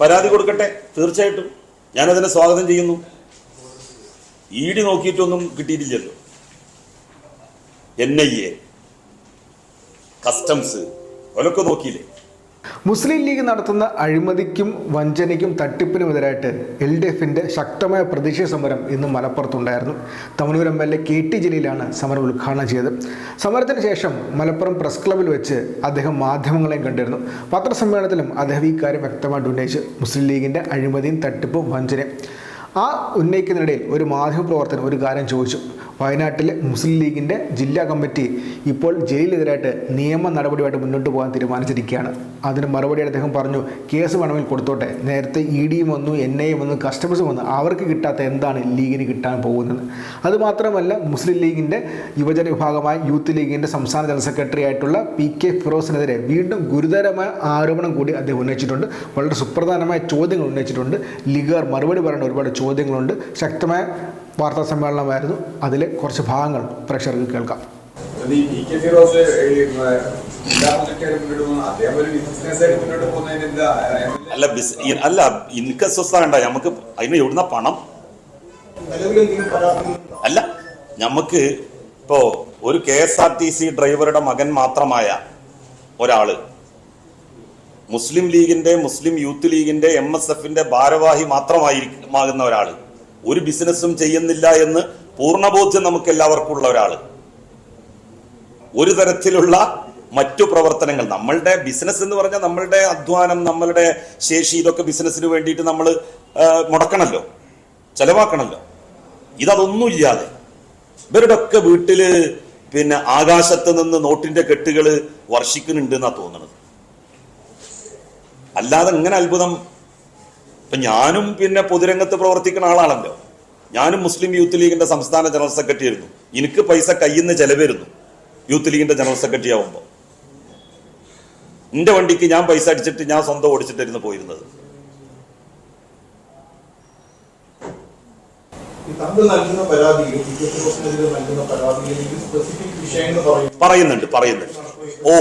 പരാതി കൊടുക്കട്ടെ തീർച്ചയായിട്ടും. ഞാനതിനെ സ്വാഗതം ചെയ്യുന്നു. ഇ ഡി നോക്കിയിട്ടൊന്നും കിട്ടിയിട്ടില്ലല്ലോ. എൻ ഐ എ കസ്റ്റംസ് അവരൊക്കെ നോക്കിയില്ലേ? മുസ്ലിം ലീഗ് നടത്തുന്ന അഴിമതിക്കും വഞ്ചനയ്ക്കും തട്ടിപ്പിനുമെതിരായിട്ട് എൽ ഡി എഫിന്റെ ശക്തമായ പ്രതിഷേധ സമരം ഇന്ന് മലപ്പുറത്തുണ്ടായിരുന്നു. Thavanur M L A K T ജലീലാണ് സമരം ഉദ്ഘാടനം ചെയ്തത്. സമരത്തിന് ശേഷം മലപ്പുറം പ്രസ് ക്ലബിൽ വെച്ച് അദ്ദേഹം മാധ്യമങ്ങളെയും കണ്ടിരുന്നു. പത്രസമ്മേളനത്തിലും അദ്ദേഹം ഈ കാര്യം വ്യക്തമായിട്ട് ഉന്നയിച്ച്. മുസ്ലിം ലീഗിന്റെ അഴിമതിയും തട്ടിപ്പും വഞ്ചനയും. ആ ഉന്നയിക്കുന്നതിനിടയിൽ ഒരു മാധ്യമ മാധ്യമപ്രവർത്തകൻ ഒരു കാര്യം ചോദിച്ചു. വയനാട്ടിലെ മുസ്ലിം ലീഗിന്റെ ജില്ലാ കമ്മിറ്റി ഇപ്പോൾ ജയിലിനെതിരായിട്ട് നിയമ നടപടിയുമായിട്ട് മുന്നോട്ട് പോകാൻ തീരുമാനിച്ചിരിക്കുകയാണ്. അതിന് മറുപടി അദ്ദേഹം പറഞ്ഞു കേസ് വേണമെങ്കിൽ കൊടുത്തോട്ടെ. നേരത്തെ ഇ ഡിയും വന്നു എൻ ഐയും വന്നു കസ്റ്റമേഴ്സും വന്നു. അവർക്ക് കിട്ടാത്ത എന്താണ് ലീഗിന് കിട്ടാൻ പോകുന്നത്? അതുമാത്രമല്ല മുസ്ലിം ലീഗിന്റെ യുവജന വിഭാഗമായ യൂത്ത് ലീഗിന്റെ സംസ്ഥാന ജനറൽ സെക്രട്ടറി ആയിട്ടുള്ള പി കെ ഫിറോസിനെതിരെ വീണ്ടും ഗുരുതരമായ ആരോപണം കൂടി അദ്ദേഹം ഉന്നയിച്ചിട്ടുണ്ട്. വളരെ സുപ്രധാനമായ ചോദ്യങ്ങൾ ഉന്നയിച്ചിട്ടുണ്ട്. ലീഗുകാർ മറുപടി പറയേണ്ട ഒരുപാട് ചോദ്യങ്ങളുണ്ട്. ശക്തമായ വാർത്താ സമ്മേളനമായിരുന്നു. അതിലെ കുറച്ച് ഭാഗങ്ങൾ പ്രേക്ഷകർക്ക് കേൾക്കാം. അല്ല അല്ല എനിക്ക് അസ്വസ്ഥ വേണ്ട നമുക്ക് അതിന് എവിടുന്ന പണം? അല്ല നമുക്ക് ഇപ്പോ ഒരു K S R T C ഡ്രൈവറുടെ മകൻ മാത്രമായ ഒരാൾ മുസ്ലിം ലീഗിന്റെ മുസ്ലിം യൂത്ത് ലീഗിന്റെ എം എസ് എഫിന്റെ ഭാരവാഹി മാത്രമായിരിക്കുമാകുന്ന ഒരാൾ. ഒരു ബിസിനസ്സും ചെയ്യുന്നില്ല എന്ന് പൂർണബോധ്യം നമുക്ക് എല്ലാവർക്കും ഉള്ള ഒരാൾ. ഒരു തരത്തിലുള്ള മറ്റു പ്രവർത്തനങ്ങൾ നമ്മളുടെ ബിസിനസ് എന്ന് പറഞ്ഞാൽ നമ്മളുടെ അധ്വാനം നമ്മളുടെ ശേഷി ഇതൊക്കെ ബിസിനസ്സിന് വേണ്ടിയിട്ട് നമ്മൾ മുടക്കണമല്ലോ ചെലവാക്കണമല്ലോ ഇതൊന്നുമില്ലാതെ ഇവരുടെ ഒക്കെ വീട്ടിൽ പിന്നെ ആകാശത്ത് നിന്ന് നോട്ടിന്റെ കെട്ടുകൾ വർഷിക്കുന്നുണ്ട് എന്നാ തോന്നുന്നത് അല്ലാതെ ഇങ്ങനെ അത്ഭുതം ഇപ്പൊ ഞാനും പിന്നെ പൊതുരംഗത്ത് പ്രവർത്തിക്കുന്ന ആളാണല്ലോ. ഞാനും മുസ്ലിം യൂത്ത് ലീഗിന്റെ സംസ്ഥാന ജനറൽ സെക്രട്ടറി ആയിരുന്നു. എനിക്ക് പൈസ കയ്യിൽ നിന്ന് ചെലവായിരുന്നു യൂത്ത് ലീഗിന്റെ ജനറൽ സെക്രട്ടറി ആവുമ്പോൾ എന്റെ വണ്ടിക്ക് ഞാൻ പൈസ അടിച്ചിട്ട് ഞാൻ സ്വന്തം ഓടിച്ചിട്ടായിരുന്നു പോയിരുന്നത്. പറയുന്നുണ്ട് പറയുന്നുണ്ട്. ഓ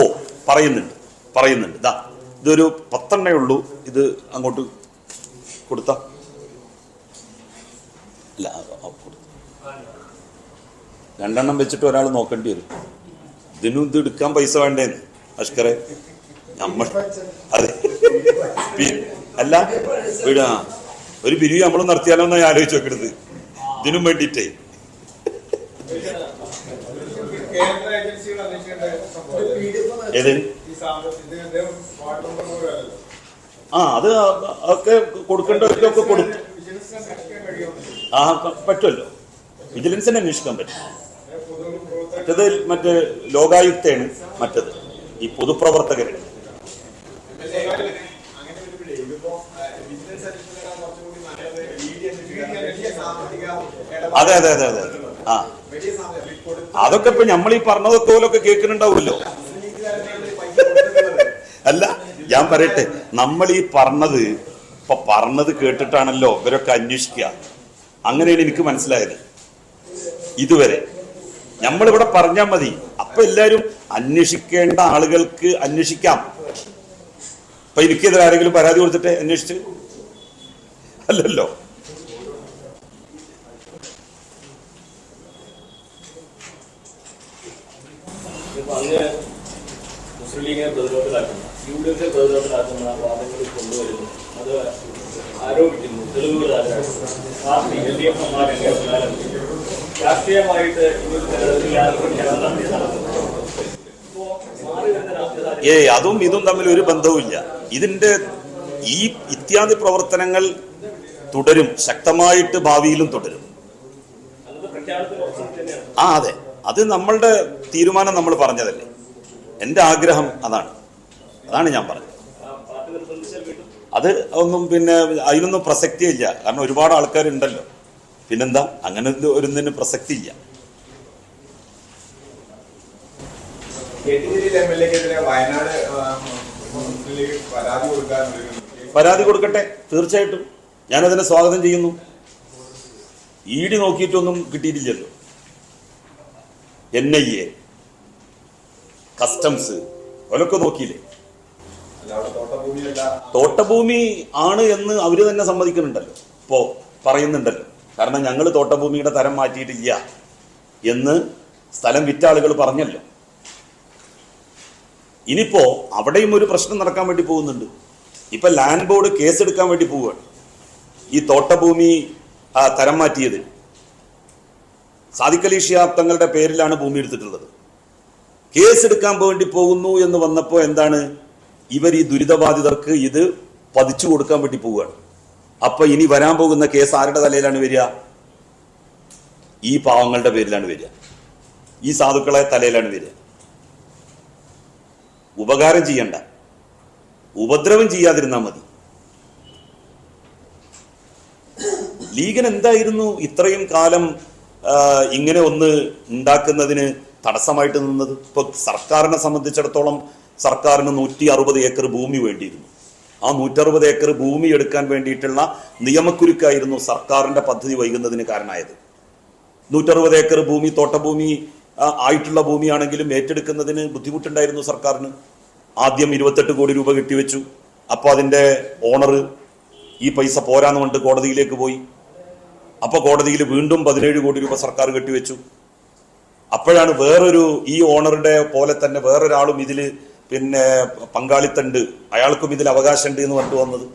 പറയുന്നുണ്ട് പറയുന്നുണ്ട്. ഇതാ ഇതൊരു പത്തെണ്ണേ ഉള്ളൂ. ഇത് അങ്ങോട്ട് കൊടുത്ത? അല്ല രണ്ടെണ്ണം വെച്ചിട്ട് ഒരാൾ നോക്കേണ്ടി വരും. ഇതിനും ഇത് എടുക്കാൻ പൈസ വേണ്ടേന്ന് അഷ്കറെ. നമ്മൾ അതെ. അല്ല വീടാ. ഒരു ബിരിവി നമ്മൾ നടത്തിയാലോ എന്നാ ആലോചിച്ച് നോക്കരുത്. ഇതിനും വേണ്ടിയിട്ടേ സംഭവം. ഏത്? ആ അത് ഒക്കെ കൊടുക്കേണ്ടവർക്കൊക്കെ കൊടുത്തു ആ പറ്റുമല്ലോ. വിജിലൻസിനെ അന്വേഷിക്കാൻ പറ്റും. മറ്റത് മറ്റേ ലോകായുക്തയാണ് മറ്റത്. ഈ പൊതുപ്രവർത്തകരുടെ അതെ അതെ അതെ അതെ. ആ. അതൊക്കെ ഇപ്പൊ നമ്മൾ ഈ പറഞ്ഞതൊക്കെ പോലൊക്കെ കേൾക്കുന്നുണ്ടാവുമല്ലോ പൈസ കൊടുക്കുന്നത് അല്ല ഞാൻ പറയട്ടെ നമ്മൾ ഈ പറഞ്ഞത് ഇപ്പൊ പറഞ്ഞത് കേട്ടിട്ടാണല്ലോ ഇവരൊക്കെ അന്വേഷിക്കുക. അങ്ങനെയാണ് എനിക്ക് മനസ്സിലായത്. ഇതുവരെ. നമ്മളിവിടെ പറഞ്ഞാൽ മതി. അപ്പൊ എല്ലാരും അന്വേഷിക്കേണ്ട ആളുകൾക്ക് അന്വേഷിക്കാം. ഇപ്പൊ എനിക്കെതിരെ ആരെങ്കിലും പരാതി കൊടുത്തിട്ട് അന്വേഷിച്ച്? അല്ലല്ലോ. മുസ്ലിം ലീഗിനെ പ്രതിരോധത്തിലാക്കുന്ന. യു ഡി എഫിനെ പ്രതിരോധത്തിലാക്കുന്ന വാദങ്ങൾ കൊണ്ടുവരുന്നു. അത് ആരോപിക്കുന്നു. തെളിവുകൾ പാർട്ടി എൽ ഡി എഫ് രാഷ്ട്രീയമായിട്ട് ഏയ് അതും ഇതും തമ്മിൽ ഒരു ബന്ധവുമില്ല. ഇതിന്റെ ഈ ഇത്യാദി പ്രവർത്തനങ്ങൾ തുടരും. ശക്തമായിട്ട് ഭാവിയിലും തുടരും. ആ അതെ. അത് നമ്മളുടെ തീരുമാനം നമ്മൾ പറഞ്ഞതല്ലേ. എന്റെ ആഗ്രഹം അതാണ്. അതാണ് ഞാൻ പറഞ്ഞത്. അത് ഒന്നും പിന്നെ അതിനൊന്നും പ്രസക്തിയില്ല കാരണം ഒരുപാട് ആൾക്കാരുണ്ടല്ലോ. പിന്നെന്താ? അങ്ങനെ ഒരു പ്രസക്തി ഇല്ല. പരാതി കൊടുക്കട്ടെ. തീർച്ചയായിട്ടും. ഞാനതിനെ സ്വാഗതം ചെയ്യുന്നു. ഇ ഡി നോക്കിയിട്ടൊന്നും കിട്ടിയിട്ടില്ലല്ലോ. എൻ ഐ എ കസ്റ്റംസ് അവരൊക്കെ നോക്കിയില്ലേ? തോട്ടഭൂമി ആണ് എന്ന് അവർ തന്നെ സമ്മതിക്കുന്നുണ്ടല്ലോ. ഇപ്പോ പറയുന്നുണ്ടല്ലോ. കാരണം ഞങ്ങൾ തോട്ടഭൂമിയുടെ തരം മാറ്റിയിട്ടില്ല എന്ന് സ്ഥലം വിറ്റ ആളുകൾ പറഞ്ഞല്ലോ. ഇനിയിപ്പോ അവിടെയും ഒരു പ്രശ്നം നടക്കാൻ വേണ്ടി പോകുന്നുണ്ട്. ഇപ്പൊ ലാൻഡ് ബോർഡ് കേസ് എടുക്കാൻ വേണ്ടി പോവുകയാണ്. ഈ തോട്ടഭൂമി തരം മാറ്റിയത്. സാദിഖലി തങ്ങളുടെ പേരിലാണ് ഭൂമി എടുത്തിട്ടുള്ളത്. കേസ് എടുക്കാൻ വേണ്ടി പോകുന്നു എന്ന് വന്നപ്പോൾ എന്താണ്? ഇവർ ഈ ദുരിതബാധിതർക്ക് ഇത് പതിച്ചു കൊടുക്കാൻ വേണ്ടി പോവുകയാണ്. അപ്പൊ ഇനി വരാൻ പോകുന്ന കേസ് ആരുടെ തലയിലാണ് വരിക? ഈ പാവങ്ങളുടെ പേരിലാണ് വരിക. ഈ സാധുക്കളെ തലയിലാണ് വരിക. ഉപകാരം ചെയ്യണ്ട. ഉപദ്രവം ചെയ്യാതിരുന്നാൽ മതി. ലീഗൻ എന്തായിരുന്നു ഇത്രയും കാലം ഇങ്ങനെ ഒന്ന് ഉണ്ടാക്കുന്നതിന് തടസ്സമായിട്ട് നിന്നത്? ഇപ്പൊ സർക്കാരിനെ സംബന്ധിച്ചിടത്തോളം സർക്കാരിന് നൂറ്റി അറുപത് ഏക്കർ ഭൂമി വേണ്ടിയിരുന്നു. ആ നൂറ്ററുപത് ഏക്കർ ഭൂമി എടുക്കാൻ വേണ്ടിയിട്ടുള്ള നിയമക്കുരുക്കായിരുന്നു സർക്കാരിന്റെ പദ്ധതി വൈകുന്നതിന് കാരണമായത്. നൂറ്ററുപത് ഏക്കർ ഭൂമി തോട്ടഭൂമി ആയിട്ടുള്ള ഭൂമിയാണെങ്കിലും ഏറ്റെടുക്കുന്നതിന് ബുദ്ധിമുട്ടുണ്ടായിരുന്നു സർക്കാരിന്. ആദ്യം ഇരുപത്തെട്ട് കോടി രൂപ കെട്ടിവെച്ചു. അപ്പോൾ അതിന്റെ ഓണർ ഈ പൈസ പോരാന്ന് കൊണ്ട് കോടതിയിലേക്ക് പോയി. അപ്പോൾ കോടതിയിൽ വീണ്ടും പതിനേഴ് കോടി രൂപ സർക്കാർ കെട്ടിവെച്ചു. അപ്പോഴാണ് വേറൊരു ഈ ഓണറുടെ പോലെ തന്നെ വേറൊരാളും ഇതിൽ പിന്നെ പങ്കാളിത്തണ്ട്. അയാൾക്കും ഇതിൽ അവകാശമുണ്ട് എന്ന് പറഞ്ഞു വന്നത്.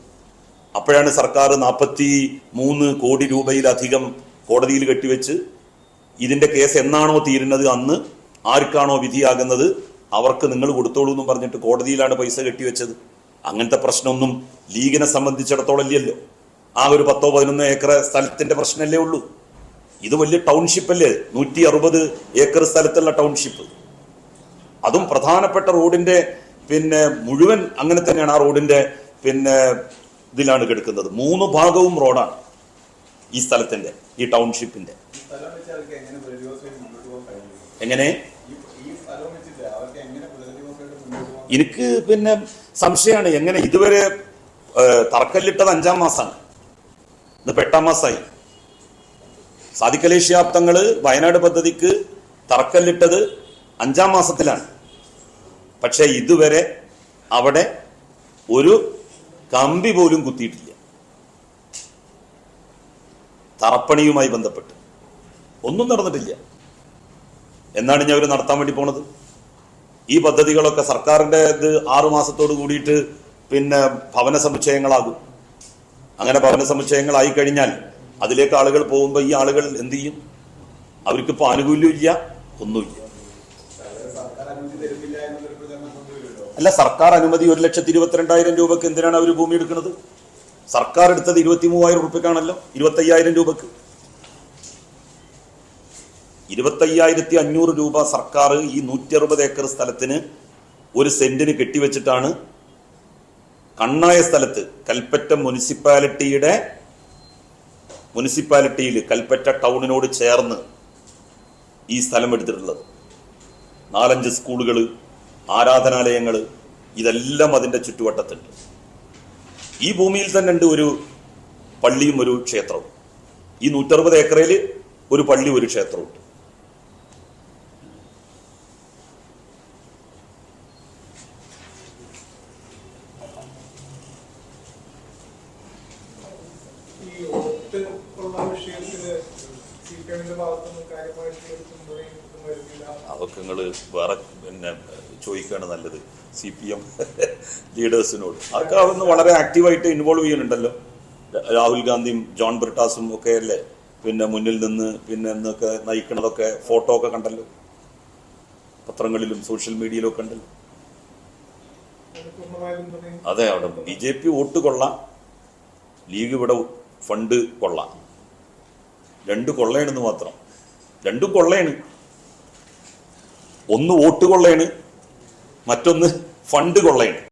അപ്പോഴാണ് സർക്കാർ നാൽപ്പത്തി മൂന്ന് കോടി രൂപയിലധികം കോടതിയിൽ കെട്ടിവെച്ച് ഇതിന്റെ കേസ് എന്നാണോ തീരുന്നത് അന്ന് ആർക്കാണോ വിധിയാകുന്നത് അവർക്ക് നിങ്ങൾ കൊടുത്തോളൂ എന്നും പറഞ്ഞിട്ട് കോടതിയിലാണ് പൈസ കെട്ടിവെച്ചത്. അങ്ങനത്തെ പ്രശ്നമൊന്നും ലീഗിനെ സംബന്ധിച്ചിടത്തോളം ഇല്ലല്ലോ. ആ ഒരു പത്തോ പതിനൊന്നോ ഏക്കർ സ്ഥലത്തിന്റെ പ്രശ്നമല്ലേ ഉള്ളൂ. ഇത് വലിയ ടൗൺഷിപ്പ് അല്ലേ? നൂറ്റി അറുപത് ഏക്കർ സ്ഥലത്തുള്ള ടൗൺഷിപ്പ്. അതും പ്രധാനപ്പെട്ട റോഡിന്റെ പിന്നെ മുഴുവൻ അങ്ങനെ തന്നെയാണ് ആ റോഡിന്റെ പിന്നെ ഇതിലാണ് കിടക്കുന്നത്. മൂന്ന് ഭാഗവും റോഡാണ് ഈ സ്ഥലത്തിന്റെ ഈ ടൗൺഷിപ്പിന്റെ. എങ്ങനെ എനിക്ക് പിന്നെ സംശയമാണ് എങ്ങനെ ഇതുവരെ തറക്കല്ലിട്ടത് അഞ്ചാം മാസമാണ് ഇന്ന് എട്ടാം മാസമായി തങ്ങൾ വയനാട് പദ്ധതിക്ക് തറക്കല്ലിട്ടത് അഞ്ചാം മാസത്തിലാണ്. പക്ഷെ ഇതുവരെ അവിടെ ഒരു കമ്പി പോലും കുത്തിയിട്ടില്ല. തറപ്പണിയുമായി ബന്ധപ്പെട്ട്. ഒന്നും നടന്നിട്ടില്ല. എന്നാണ് ഞാൻ അവർ നടത്താൻ വേണ്ടി പോണത്? ഈ പദ്ധതികളൊക്കെ സർക്കാരിന്റെ ഇത് ആറു മാസത്തോട് കൂടിയിട്ട് പിന്നെ ഭവന സമുച്ചയങ്ങളാകും. അങ്ങനെ ഭവന സമുച്ചയങ്ങളായി കഴിഞ്ഞാൽ അതിലേക്ക് ആളുകൾ പോകുമ്പോൾ ഈ ആളുകൾ എന്ത് ചെയ്യും? അവർക്കിപ്പോൾ ആനുകൂല്യമില്ല ഒന്നുമില്ല. അല്ല സർക്കാർ അനുമതി ഒരു ലക്ഷത്തി ഇരുപത്തിരണ്ടായിരം രൂപക്ക് എന്തിനാണ് അവർ ഭൂമി എടുക്കുന്നത്? സർക്കാർ എടുത്തത് ഇരുപത്തി മൂവായിരം റുപ്യക്കാണല്ലോ ഇരുപത്തയ്യായിരം രൂപക്ക്. ഇരുപത്തയ്യായിരത്തി അഞ്ഞൂറ് രൂപ സർക്കാർ ഈ നൂറ്റി അറുപത് ഏക്കർ സ്ഥലത്തിന് ഒരു സെന്റിന് കെട്ടിവെച്ചിട്ടാണ് കണ്ണായ സ്ഥലത്ത് കൽപ്പറ്റ മുനിസിപ്പാലിറ്റിയുടെ മുനിസിപ്പാലിറ്റിയിൽ കൽപ്പറ്റ ടൗണിനോട് ചേർന്ന് ഈ സ്ഥലം എടുത്തിട്ടുള്ളത്. നാലഞ്ച് സ്കൂളുകൾ ആരാധനാലയങ്ങൾ ഇതെല്ലാം അതിന്റെ ചുറ്റുവട്ടത്തുണ്ട്. ഈ ഭൂമിയിൽ തന്നെ ഉണ്ട് ഒരു പള്ളിയും ഒരു ക്ഷേത്രവും. ഈ നൂറ്ററുപത് ഏക്കറയിൽ ഒരു പള്ളി ഒരു ക്ഷേത്രമുണ്ട് അതൊക്കെ നിങ്ങൾ വേറെ പിന്നെ ചോദിക്കുകയാണ് നല്ലത്. സി പി എം ലീഡേഴ്സിനോട് അതൊക്കെ അതൊന്ന് വളരെ ആക്റ്റീവായിട്ട് ഇൻവോൾവ് ചെയ്യുന്നുണ്ടല്ലോ. രാഹുൽ ഗാന്ധിയും ജോൺ ബ്രിട്ടാസും ഒക്കെ അല്ലേ? പിന്നെ മുന്നിൽ നിന്ന് പിന്നെ എന്നൊക്കെ നയിക്കണതൊക്കെ ഫോട്ടോ ഒക്കെ കണ്ടല്ലോ. പത്രങ്ങളിലും സോഷ്യൽ മീഡിയയിലും ഒക്കെ ഉണ്ടല്ലോ. അതെ അവിടെ ബി ജെ പി വോട്ട് കൊള്ളാം. ലീഗ് ഇവിടെ ഫണ്ട് കൊള്ളാം. രണ്ട് കൊള്ളയാണെന്ന് മാത്രം. രണ്ടും കൊള്ളയാണ്. ഒന്ന് വോട്ട് കൊള്ളയാണ്. മറ്റൊന്ന് ഫണ്ട് കൊള്ളയാണ്